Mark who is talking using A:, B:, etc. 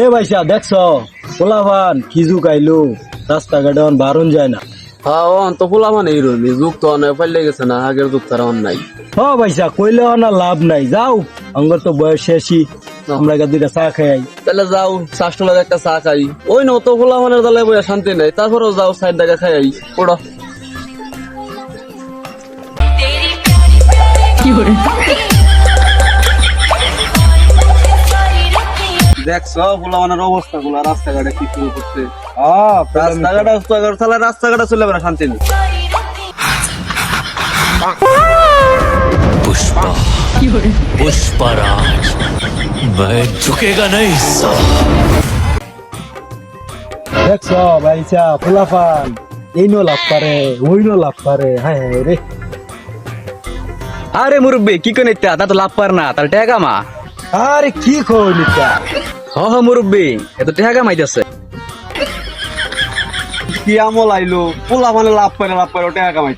A: এ ভাইসা দেখছ? পোলাভান খিজু খাইলো। রাস্তাঘাটে এখন বারণ যায় না।
B: হ্যাঁ ও তো ফুলা মানে হিরোনি যুগ তো অনেক পাল্লে গেছে না আগের যুগ তার অন নাই।
A: হ ভাইসা কইলে না লাভ নাই। যাও আঙ্গর তো বয়স শেষই। আমরা গা দুইটা চা খাই।
B: তাহলে যাও শাসটলার একটা চা খাই। ওই না তো মানে দালে বইয়া শান্তি নাই। তারপরেও যাও সাইড টাকা খাই। আই পড়ো দেখছো ফুলা মানের অবস্থা গুলা রাস্তাঘাটে কি শুরু করছে রাস্তাঘাটে রাস্তাঘাটে চলে বেড়া শান্তি নেই
C: पुष्पा पुष्पराज मैं झुकेगा नहीं साला
A: দেখছ ভাইসা পোলাফান এই নো লাভ পারে ওই নো লাভ পারে হ্যাঁ হ্যাঁ রে
D: আরে মুরব্বী কি কোন ইত্যা তা তো লাভ পার না তার টেকা মা
A: আরে কি কই নিতা
D: হ হ মুরব্বী এত টেকা মাইতেছে
B: কি আমল আইলো? পোলা মানে লাভ করে লাভ করে টাকা কামাই